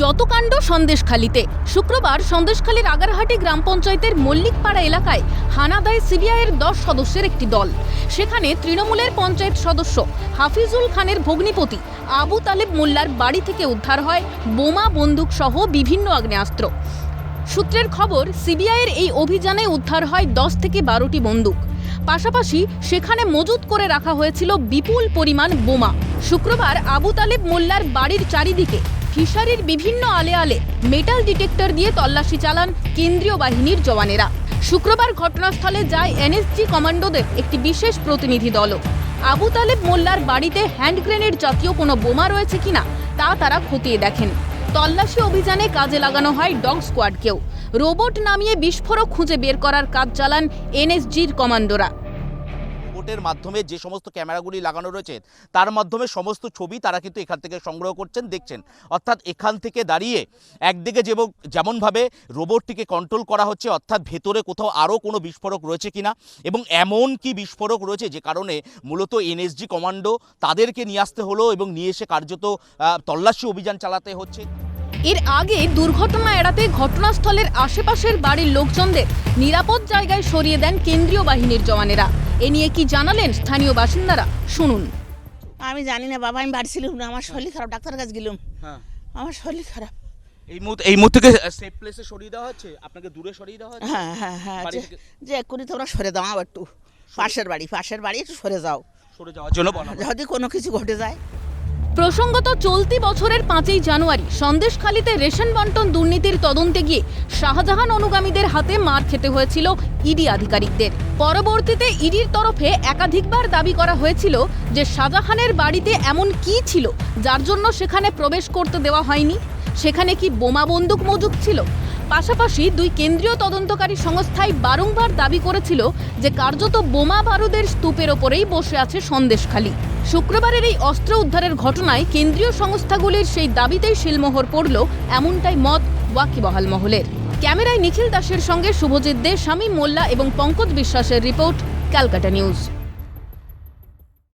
যত কাণ্ড সন্দেশখালিতে। শুক্রবার সন্দেশখালীর আগারহাটি গ্রাম পঞ্চায়েতের মল্লিকপাড়া এলাকায় হানা দেয় সিবিআইয়ের দশ সদস্যের একটি দল। সেখানে তৃণমূলের পঞ্চায়েত সদস্য হাফিজুল খানের ভগ্নিপতি আবু তালেব মোল্লার বাড়ি থেকে উদ্ধার হয় বোমা, বন্দুক সহ বিভিন্ন আগ্নেয়াস্ত্র। সূত্রের খবর, সিবিআইয়ের এই অভিযানে উদ্ধার হয় দশ থেকে বারোটি বন্দুক। পাশাপাশি সেখানে মজুত করে রাখা হয়েছিল বিপুল পরিমাণ বোমা। শুক্রবার আবু তালেব মোল্লার বাড়ির চারিদিকে ফিশারির বিভিন্ন আলে আলে মেটাল ডিটেক্টর দিয়ে তল্লাশি চালান কেন্দ্রীয় বাহিনীর জওয়ানেরা। শুক্রবার ঘটনাস্থলে যায় এনএসজি কমান্ডোদের একটি বিশেষ প্রতিনিধি দলও। আবু তালেব মোল্লার বাড়িতে হ্যান্ড গ্রেনেড জাতীয় কোনো বোমা রয়েছে কিনা, তা তারা খতিয়ে দেখেন। তল্লাশি অভিযানে কাজে লাগানো হয় ডগ স্কোয়াডকেও। রোবট নামিয়ে বিস্ফোরক খুঁজে বের করার কাজ চালান এনএসজির কমান্ডোরা। বোটের মাধ্যমে যে সমস্ত ক্যামেরাগুলি লাগানো রয়েছে, তার মাধ্যমে সমস্ত ছবি তারা কিন্তু এখান থেকে সংগ্রহ করছেন, দেখছেন। অর্থাৎ এখান থেকে দাঁড়িয়ে একদিকে যেমন যেমনভাবে রোবটটিকে কন্ট্রোল করা হচ্ছে, অর্থাৎ ভেতরে কোথাও আরও কোনো বিস্ফোরক রয়েছে কিনা এবং এমন কি বিস্ফোরক রয়েছে যে কারণে মূলত এনএসজি কমান্ডো তাদেরকে নিয়ে আসতে হলো এবং নিয়ে এসে কার্যত তল্লাশি অভিযান চালাতে হচ্ছে। এর আগে দুর্ঘটনা এড়াতে ঘটনাস্থলের আশেপাশের বাড়ির লোকজনদের নিরাপদ জায়গায় সরিয়ে দেন কেন্দ্রীয় বাহিনীর জওয়ানেরা। এ নিয়ে কি জানালেন স্থানীয় বাসিন্দারা? শুনুন। আমি জানি না বাবা আমি বাড়ি ছিলাম না আমার শরীর খারাপ ডাক্তারের কাছে গেলাম। হ্যাঁ। আমার শরীর খারাপ। এই মুহূর্তে এই মুহূর্তে সেফ প্লেসে সরিয়ে দেওয়া হচ্ছে? আপনাকে দূরে সরিয়ে দেওয়া হচ্ছে? হ্যাঁ হ্যাঁ হ্যাঁ যে এক্ষুনি তোমরা সরে দাও আবার একটু। পাশের বাড়ি পাশের বাড়ি একটু সরে যাও। সরে যাওয়ার জন্য বলা। যদি কোনো কিছু ঘটে যায় প্রসঙ্গত চলতি বছরের পাঁচই জানুয়ারি সন্দেশখালীতে রেশন বন্টন দুর্নীতির তদন্তে গিয়ে শাহজাহান অনুগামীদের হাতে মার খেতে হয়েছিল ইডি আধিকারিকদের। পরবর্তীতে ইডির তরফে একাধিকবার দাবি করা হয়েছিল যে শাহজাহানের বাড়িতে এমন কি ছিল, যার জন্য সেখানে প্রবেশ করতে দেওয়া হয়নি? সেখানে কি বোমা বন্দুক মজুদ ছিল? পাশাপাশি দুই কেন্দ্রীয় তদন্তকারী সংস্থায় বারংবার দাবি করেছিল যে কার্যত বোমা বারুদের স্তূপের ওপরেই বসে আছে সন্দেশখালী। শুক্রবারের এই অস্ত্র উদ্ধারের ঘটনায় কেন্দ্রীয় সংস্থাগুলির সেই দাবিতেই শিলমোহর পড়ল এমনটাই মত ওয়াকিবহাল মহলের। ক্যামেরায় নিখিল দাসের সঙ্গে শুভজিৎ দে স্বামী মোল্লা এবং পঙ্কজ বিশ্বাসের রিপোর্ট, ক্যালকাটা নিউজ।